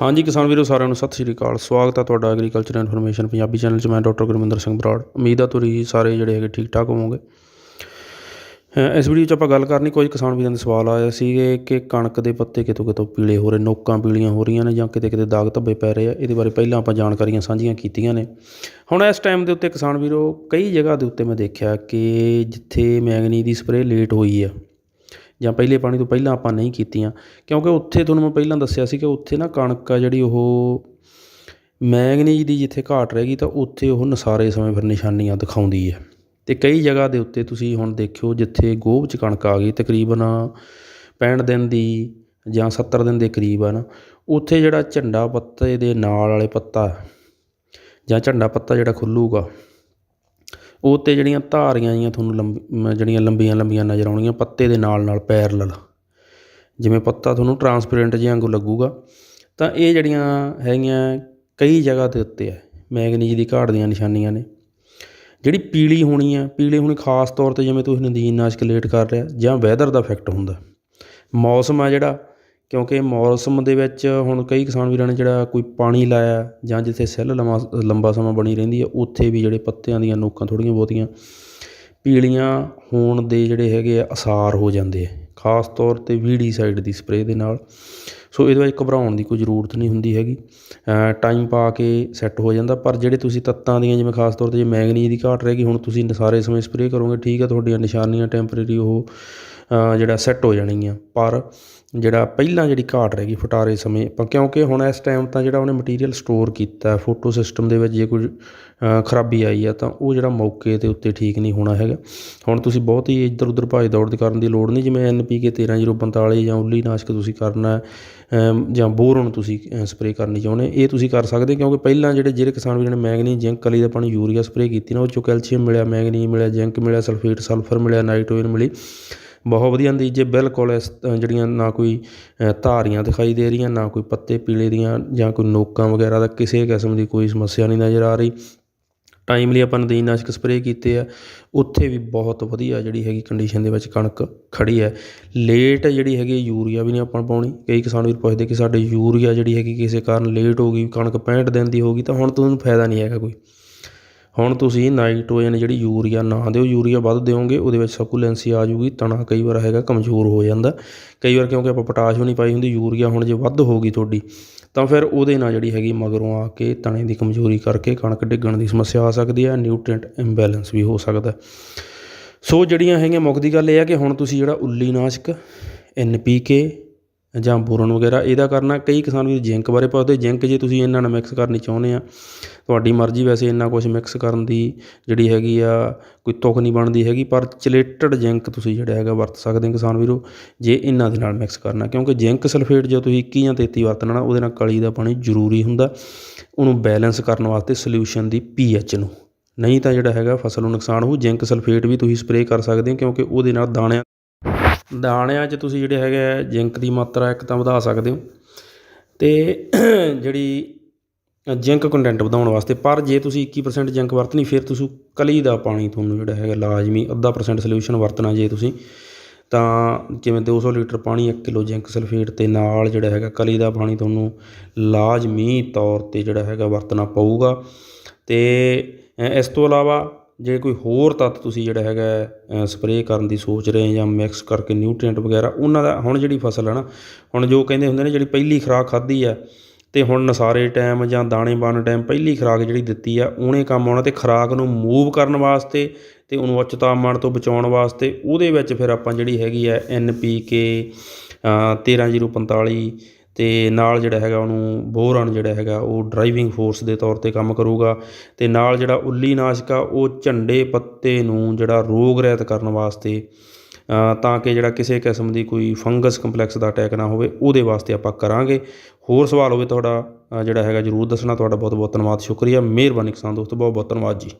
ਹਾਂਜੀ ਕਿਸਾਨ ਵੀਰੋ, ਸਾਰਿਆਂ ਨੂੰ ਸਤਿ ਸ਼੍ਰੀ ਅਕਾਲ। ਸਵਾਗਤ ਹੈ ਤੁਹਾਡਾ ਐਗਰੀਕਲਚਰ ਇਨਫੋਰਮੇਸ਼ਨ ਪੰਜਾਬੀ ਚੈਨਲ 'ਚ। ਮੈਂ ਡਾਕਟਰ ਗੁਰਮਿੰਦਰ ਸਿੰਘ ਬਰਾੜ। ਉਮੀਦ ਆ ਤੁਸੀਂ ਸਾਰੇ ਜਿਹੜੇ ਹੈਗੇ ਠੀਕ ਠਾਕ ਹੋਵੋਗੇ ਇਸ ਵੀਡੀਓ 'ਚ ਆਪਾਂ ਗੱਲ ਕਰਨੀ। ਕੁਝ ਕਿਸਾਨ ਵੀਰਾਂ ਦੇ ਸਵਾਲ ਆਏ ਸੀਗੇ ਕਿ ਕਣਕ ਦੇ ਪੱਤੇ ਕਿਤੋਂ ਕਿਤੋਂ ਪੀਲੇ ਹੋ ਰਹੇ, ਨੋਕਾਂ ਪੀਲੀਆਂ ਹੋ ਰਹੀਆਂ ਨੇ ਜਾਂ ਕਿਤੇ ਕਿਤੇ ਦਾਗ ਧੱਬੇ ਪੈ ਰਹੇ ਆ। ਇਹਦੇ ਬਾਰੇ ਪਹਿਲਾਂ ਆਪਾਂ ਜਾਣਕਾਰੀਆਂ ਸਾਂਝੀਆਂ ਕੀਤੀਆਂ ਨੇ। ਹੁਣ ਇਸ ਟਾਈਮ ਦੇ ਉੱਤੇ ਕਿਸਾਨ ਵੀਰੋ, ਕਈ ਜਗ੍ਹਾ ਦੇ ਉੱਤੇ ਮੈਂ ਦੇਖਿਆ ਕਿ ਜਿੱਥੇ ਮੈਂਗਨੀ ਦੀ ਸਪਰੇਅ ਲੇਟ ਹੋਈ ਆ ਜਾਂ ਪਹਿਲੇ ਪਾਣੀ ਤੋਂ ਪਹਿਲਾਂ ਆਪਾਂ ਨਹੀਂ ਕੀਤੀਆਂ। ਕਿਉਂਕਿ ਉੱਥੇ ਤੁਹਾਨੂੰ ਮੈਂ ਪਹਿਲਾਂ ਦੱਸਿਆ ਸੀ ਕਿ ਉੱਥੇ ਨਾ ਕਣਕ ਆ ਜਿਹੜੀ ਉਹ ਮੈਂਗਨੀਜ਼ ਦੀ ਜਿੱਥੇ ਘਾਟ ਰਹਿ ਗਈ ਤਾਂ ਉੱਥੇ ਉਹ ਨਸਾਰੇ ਸਮੇਂ ਫਿਰ ਨਿਸ਼ਾਨੀਆਂ ਦਿਖਾਉਂਦੀ ਹੈ। ਅਤੇ ਕਈ ਜਗ੍ਹਾ ਦੇ ਉੱਤੇ ਤੁਸੀਂ ਹੁਣ ਦੇਖਿਓ ਜਿੱਥੇ ਗੋਭ 'ਚ ਕਣਕ ਆ ਗਈ ਤਕਰੀਬਨ 65 ਦਿਨ ਦੀ ਜਾਂ 70 ਦਿਨ ਦੇ ਕਰੀਬ ਆ ਨਾ, ਉੱਥੇ ਜਿਹੜਾ ਝੰਡਾ ਪੱਤੇ ਦੇ ਨਾਲ ਵਾਲੇ ਪੱਤਾ ਜਾਂ ਝੰਡਾ ਪੱਤਾ ਜਿਹੜਾ ਖੁੱਲੂਗਾ ਉਹ 'ਤੇ ਜਿਹੜੀਆਂ ਧਾਰੀਆਂ ਜਿਹੀਆਂ ਤੁਹਾਨੂੰ ਲੰਬ, ਮ- ਜਿਹੜੀਆਂ ਲੰਬੀਆਂ ਲੰਬੀਆਂ ਨਜ਼ਰ ਆਉਣਗੀਆਂ, ਪੱਤੇ ਦੇ ਨਾਲ ਨਾਲ ਪੈਰਲਲ ਜਿਵੇਂ ਪੱਤਾ ਤੁਹਾਨੂੰ ਟਰਾਂਸਪੇਰੈਂਟ ਜਿਹਾ ਵਾਂਗੂ ਲੱਗੂਗਾ। ਤਾਂ ਇਹ ਜਿਹੜੀਆਂ ਹੈਗੀਆਂ ਕਈ ਜਗ੍ਹਾ ਦੇ ਉੱਤੇ ਹੈ ਮੈਗਨੀਜ਼ ਦੀ ਘਾਟ ਦੀਆਂ ਨਿਸ਼ਾਨੀਆਂ ਨੇ। ਜਿਹੜੀ ਪੀਲੀ ਹੋਣੀ ਆ, ਪੀਲੀ ਹੋਣੀ ਖਾਸ ਤੌਰ ਤੇ ਜਿਵੇਂ ਤੁਸੀਂ ਨਦੀਨ ਨਾਸ਼ਕ ਲੇਟ ਕਰ ਰਿਹਾ, ਜਾਂ ਵੈਦਰ ਦਾ ਇਫੈਕਟ ਹੁੰਦਾ। ਮੌਸਮ ਆ ਜਿਹੜਾ ਕਿਉਂਕਿ ਮੌਸਮ ਦੇ ਵਿੱਚ ਹੁਣ ਕਈ ਕਿਸਾਨ ਵੀਰਾਂ ਨੇ ਜਿਹੜਾ ਕੋਈ ਪਾਣੀ ਲਾਇਆ ਜਾਂ ਜਿੱਥੇ ਸੈੱਲ ਲੰਮਾ ਲੰਬਾ ਸਮਾਂ ਬਣੀ ਰਹਿੰਦੀ ਹੈ, ਉੱਥੇ ਵੀ ਜਿਹੜੇ ਪੱਤਿਆਂ ਦੀਆਂ ਨੋਕਾਂ ਥੋੜ੍ਹੀਆਂ ਬਹੁਤੀਆਂ ਪੀਲੀਆਂ ਹੋਣ ਦੇ ਜਿਹੜੇ ਹੈਗੇ ਆ, ਅਸਾਰ ਹੋ ਜਾਂਦੇ ਆ। ਖਾਸ ਤੌਰ ਤੇ ਵੀਡੀ ਸਾਈਡ ਦੀ ਸਪਰੇਅ ਦੇ ਨਾਲ। ਸੋ ਇਹਦੇ ਵਿੱਚ ਘਬਰਾਉਣ ਦੀ ਕੋਈ ਜ਼ਰੂਰਤ ਨਹੀਂ ਹੁੰਦੀ ਹੈਗੀ। ਟਾਈਮ ਪਾ ਕੇ ਸੈੱਟ ਹੋ ਜਾਂਦਾ, ਪਰ ਜਿਹੜੇ ਤੁਸੀਂ ਤੱਤਾਂ ਦੀਆਂ, ਜਿਵੇਂ ਖਾਸ ਤੌਰ ਤੇ ਜੇ ਮੈਗਨੀਜ਼ ਦੀ ਘਾਟ ਰਹਿ ਗਈ, ਹੁਣ ਤੁਸੀਂ ਸਾਰੇ ਸਮੇਂ ਸਪਰੇਅ ਕਰੋਗੇ, ਠੀਕ ਆ ਤੁਹਾਡੀਆਂ ਨਿਸ਼ਾਨੀਆਂ ਟੈਂਪਰੇਰੀ ਉਹ ਜਿਹੜਾ ਸੈੱਟ ਹੋ ਜਾਣਗੀਆਂ। ਪਰ ਜਿਹੜਾ ਪਹਿਲਾਂ ਜਿਹੜੀ ਘਾਟ ਰਹੇਗੀ ਫਟਾਰੇ ਸਮੇਂ, ਆਪਾਂ ਕਿਉਂਕਿ ਹੁਣ ਇਸ ਟਾਈਮ ਤਾਂ ਜਿਹੜਾ ਉਹਨੇ ਮਟੀਰੀਅਲ ਸਟੋਰ ਕੀਤਾ ਫੋਟੋ ਸਿਸਟਮ ਦੇ ਵਿੱਚ ਜੇ ਕੋਈ ਖਰਾਬੀ ਆਈ ਆ ਤਾਂ ਉਹ ਜਿਹੜਾ ਮੌਕੇ ਦੇ ਉੱਤੇ ਠੀਕ ਨਹੀਂ ਹੋਣਾ ਹੈਗਾ। ਹੁਣ ਤੁਸੀਂ ਬਹੁਤ ਹੀ ਇੱਧਰ ਉੱਧਰ ਭੱਜ ਦੌੜ ਕਰਨ ਦੀ ਲੋੜ ਨਹੀਂ, ਜਿਵੇਂ ਐਨਪੀਕੇ 13045 ਜਾਂ ਉੱਲੀ ਨਾਸ਼ਕ ਤੁਸੀਂ ਕਰਨਾ ਜਾਂ ਬੋਰੋਨ ਤੁਸੀਂ ਸਪਰੇਅ ਕਰਨੀ ਚਾਹੁੰਦੇ, ਇਹ ਤੁਸੀਂ ਕਰ ਸਕਦੇ ਕਿਉਂਕਿ ਪਹਿਲਾਂ ਜਿਹੜੇ ਜਿਹੜੇ ਕਿਸਾਨ ਵੀਰਾਂ ਨੇ ਮੈਗਨੀ ਜ਼ਿੰਕ ਕਲੀ ਦਾ ਪਾਣੀ ਯੂਰੀਆ ਸਪਰੇਅ ਕੀਤੀ ਨਾ, ਉਹ 'ਚੋਂ ਕੈਲਸ਼ੀਅਮ ਮਿਲਿਆ ਮੈਗਨੀ ਮਿਲਿਆ ਜ਼ਿੰਕ ਮਿਲਿਆ ਸਲਫੇਟ ਸਲਫਰ ਮਿਲਿਆ ਨਾਈਟ੍ਰੋਜਨ ਮਿਲੀ। ਬਹੁਤ ਵਧੀਆ ਨਤੀਜੇ ਬਿਲਕੁਲ ਇਸ ਜਿਹੜੀਆਂ ਨਾ ਕੋਈ ਧਾਰੀਆਂ ਦਿਖਾਈ ਦੇ ਰਹੀਆਂ, ਨਾ ਕੋਈ ਪੱਤੇ ਪੀਲੇ ਦੀਆਂ ਜਾਂ ਕੋਈ ਨੋਕਾਂ ਵਗੈਰਾ ਦਾ ਕਿਸੇ ਕਿਸਮ ਦੀ ਕੋਈ ਸਮੱਸਿਆ ਨਹੀਂ ਨਜ਼ਰ ਆ ਰਹੀ। ਟਾਈਮਲੀ ਆਪਾਂ ਨਦੀਨ ਨਾਸ਼ਕ ਸਪਰੇਅ ਕੀਤੇ ਆ। ਉੱਥੇ ਵੀ ਬਹੁਤ ਵਧੀਆ ਜਿਹੜੀ ਹੈਗੀ ਕੰਡੀਸ਼ਨ ਦੇ ਵਿੱਚ ਕਣਕ ਖੜੀ ਹੈ। ਲੇਟ ਜਿਹੜੀ ਹੈਗੀ ਯੂਰੀਆ ਵੀ ਨਹੀਂ ਆਪਾਂ ਪਾਉਣੀ। ਕਈ ਕਿਸਾਨ ਵੀਰ ਪੁੱਛਦੇ ਕਿ ਸਾਡੇ ਯੂਰੀਆ ਜਿਹੜੀ ਹੈਗੀ, ਕਿਸੇ ਕਾਰਨ ਲੇਟ ਹੋ ਗਈ, ਕਣਕ 65 ਦਿਨ ਦੀ ਹੋ ਗਈ, ਤਾਂ ਹੁਣ ਤੁਹਾਨੂੰ ਫਾਇਦਾ ਨਹੀਂ ਹੈਗਾ ਕੋਈ। ਹੁਣ ਤੁਸੀਂ ਨਾਈਟ੍ਰੋਜਨ ਜਿਹੜੀ ਯੂਰੀਆ ਨਾ ਦਿਓ, ਯੂਰੀਆ ਵੱਧ ਦਿਓਗੇ, ਉਹਦੇ ਵਿੱਚ ਸਕੂਲੈਂਸੀ ਆ ਜੂਗੀ ਤਣਾ ਕਈ ਵਾਰ ਹੈਗਾ, ਕਮਜ਼ੋਰ ਹੋ ਜਾਂਦਾ। ਕਈ ਵਾਰ ਕਿਉਂਕਿ ਆਪਾਂ ਪੋਟਾਸ਼ ਵੀ ਨਹੀਂ ਪਾਈ ਹੁੰਦੀ, ਯੂਰੀਆ ਹੁਣ ਜੇ ਵੱਧ ਹੋਗੀ ਤੁਹਾਡੀ, ਤਾਂ ਫਿਰ ਉਹਦੇ ਨਾਲ ਜਿਹੜੀ ਹੈਗੀ ਮਗਰੋਂ ਆ ਕੇ ਤਣੇ ਦੀ ਕਮਜ਼ੋਰੀ ਕਰਕੇ ਕਣਕ ਡਿੱਗਣ ਦੀ ਸਮੱਸਿਆ ਆ ਸਕਦੀ ਹੈ, ਨਿਊਟ੍ਰੀਐਂਟ ਇੰਬੈਲੈਂਸ ਵੀ ਹੋ ਸਕਦਾ। ਸੋ ਜਿਹੜੀਆਂ ਹੈਗੀਆਂ ਮੁੱਖ ਦੀ ਗੱਲ ਇਹ ਹੈ ਕਿ ਹੁਣ ਤੁਸੀਂ ਜਿਹੜਾ ਉੱਲੀ ਨਾਸ਼ਕ ਐਨਪੀਕੇ ਜਾਂ ਬੋਰਨ ਵਗੈਰਾ, ਇਹਦਾ ਕਰਨਾ ਕਈ ਕਿਸਾਨ ਵੀ ਜਿੰਕ ਬਾਰੇ ਪੁੱਛਦੇ। ਜਿੰਕ ਜੇ ਤੁਸੀਂ ਇਹਨਾਂ ਨਾਲ ਮਿਕਸ ਕਰਨੀ ਚਾਹੁੰਦੇ ਆ, ਤੁਹਾਡੀ ਮਰਜ਼ੀ ਵੈਸੇ ਇੰਨਾ ਕੁਝ ਮਿਕਸ ਕਰਨ ਦੀ ਜਿਹੜੀ ਹੈਗੀ ਆ, ਕੋਈ ਤੁਕ ਨਹੀਂ ਬਣਦੀ ਹੈਗੀ, ਪਰ ਚਲੇਟਡ ਜਿੰਕ ਤੁਸੀਂ ਜਿਹੜਾ ਹੈਗਾ ਵਰਤ ਸਕਦੇ ਕਿਸਾਨ ਵੀਰੋ, ਜੇ ਇਹਨਾਂ ਦੇ ਨਾਲ ਮਿਕਸ ਕਰਨਾ। ਕਿਉਂਕਿ ਜਿੰਕ ਸਲਫੇਟ ਜੇ ਤੁਸੀਂ 21 ਜਾਂ 33 ਵਰਤਣਾ ਨਾ ਉਹਦੇ ਨਾਲ ਕਲੀ ਦਾ ਪਾਣੀ ਜ਼ਰੂਰੀ ਹੁੰਦਾ। ਉਹਨੂੰ ਬੈਲੈਂਸ ਕਰਨ ਵਾਸਤੇ ਸੋਲਿਊਸ਼ਨ ਦੀ ਪੀਐਚ ਨੂੰ। ਨਹੀਂ ਤਾਂ ਜਿਹੜਾ ਹੈਗਾ ਫਸਲ ਨੂੰ ਨੁਕਸਾਨ ਹੋਊ। ਜਿੰਕ ਸਲਫੇਟ ਵੀ ਤੁਸੀਂ ਸਪਰੇਅ ਕਰ ਸਕਦੇ ਹੋ ਕਿਉਂਕਿ ਉਹਦੇ ਨਾਲ ਦਾਣਿਆਂ ਦਾਣਿਆਂ 'ਚ ਤੁਸੀਂ ਜਿਹੜੇ ਹੈਗੇ ਜਿੰਕ ਦੀ ਮਾਤਰਾ ਇੱਕ ਤਾਂ ਵਧਾ ਸਕਦੇ ਹੋ। ਅਤੇ ਜਿਹੜੀ ਜਿੰਕ ਕੰਟੈਂਟ ਵਧਾਉਣ ਵਾਸਤੇ, ਪਰ ਜੇ ਤੁਸੀਂ 21% ਜਿੰਕ ਵਰਤਣੀ, ਫਿਰ ਤੁਸੀਂ ਕਲੀ ਦਾ ਪਾਣੀ ਤੁਹਾਨੂੰ ਜਿਹੜਾ ਹੈਗਾ ਲਾਜ਼ਮੀ ਅੱਧਾ ਪਰਸੈਂਟ ਸੋਲਿਊਸ਼ਨ ਵਰਤਣਾ ਜੇ ਤੁਸੀਂ। ਤਾਂ ਜਿਵੇਂ 200 ਲੀਟਰ ਪਾਣੀ 1 ਕਿਲੋ ਜਿੰਕ ਸਲਫੇਟ ਤੇ ਨਾਲ ਜਿਹੜਾ ਹੈਗਾ ਕਲੀ ਦਾ ਪਾਣੀ ਤੁਹਾਨੂੰ ਲਾਜ਼ਮੀ ਤੌਰ ਤੇ ਜਿਹੜਾ ਹੈਗਾ ਵਰਤਣਾ ਪਊਗਾ। ਤੇ ਇਸ ਤੋਂ ਇਲਾਵਾ ਜੇ ਕੋਈ ਹੋਰ ਤੱਤ ਤੁਸੀਂ ਜਿਹੜਾ ਹੈਗਾ ਸਪਰੇਅ ਕਰਨ ਦੀ ਸੋਚ ਰਹੇ ਜਾਂ ਮਿਕਸ ਕਰਕੇ ਨਿਊਟ੍ਰੀਐਂਟ ਵਗੈਰਾ, ਉਹਨਾਂ ਦਾ ਹੁਣ ਜਿਹੜੀ ਫਸਲ ਹੈ ਨਾ, ਹੁਣ ਜੋ ਕਹਿੰਦੇ ਹੁੰਦੇ ਨੇ ਜਿਹੜੀ ਪਹਿਲੀ ਖੁਰਾਕ ਖਾਧੀ ਆ, ਤੇ ਹੁਣ ਨਸਾਰੇ ਟਾਈਮ ਜਾਂ ਦਾਣੇ ਪਾਉਣ ਟਾਈਮ ਪਹਿਲੀ ਖੁਰਾਕ ਜਿਹੜੀ ਦਿੱਤੀ ਆ, ਉਹਨੇ ਕੰਮ ਆਉਣਾ ਤੇ ਖੁਰਾਕ ਨੂੰ ਮੂਵ ਕਰਨ ਵਾਸਤੇ ਤੇ ਉਹਨੂੰ ਉੱਚ ਤਾਪਮਾਨ ਤੋਂ ਬਚਾਉਣ ਵਾਸਤੇ, ਉਹਦੇ ਵਿੱਚ ਫਿਰ ਆਪਾਂ ਜਿਹੜੀ ਹੈਗੀ ਆ ਐਨ ਪੀ ਕੇ 13045 ਅਤੇ ਨਾਲ ਜਿਹੜਾ ਹੈਗਾ ਉਹਨੂੰ ਬੋਰਨ ਜਿਹੜਾ ਹੈਗਾ ਉਹ ਡਰਾਈਵਿੰਗ ਫੋਰਸ ਦੇ ਤੌਰ ਤੇ ਕੰਮ ਕਰੂਗਾ ਅਤੇ ਨਾਲ ਜਿਹੜਾ ਉੱਲੀ ਨਾਸ਼ਕ ਆ ਉਹ ਝੰਡੇ ਪੱਤੇ ਨੂੰ ਜਿਹੜਾ ਰੋਗ ਰਹਿਤ ਕਰਨ ਵਾਸਤੇ ਤਾਂ ਕਿ ਜਿਹੜਾ ਕਿਸੇ ਕਿਸਮ ਦੀ ਕੋਈ ਫੰਗਸ ਕੰਪਲੈਕਸ ਦਾ ਅਟੈਕ ਨਾ ਹੋਵੇ, ਉਹਦੇ ਵਾਸਤੇ ਆਪਾਂ ਕਰਾਂਗੇ। ਹੋਰ ਸਵਾਲ ਹੋਵੇ ਤੁਹਾਡਾ ਜਿਹੜਾ ਹੈਗਾ ਜਰੂਰ ਦੱਸਣਾ। ਤੁਹਾਡਾ ਬਹੁਤ ਬਹੁਤ ਧੰਨਵਾਦ, ਸ਼ੁਕਰੀਆ। ਮਿਹਰਬਾਨੀ ਕਿਸਾਨ ਦੋਸਤੋ ਬਹੁਤ ਬਹੁਤ ਧੰਨਵਾਦ ਜੀ।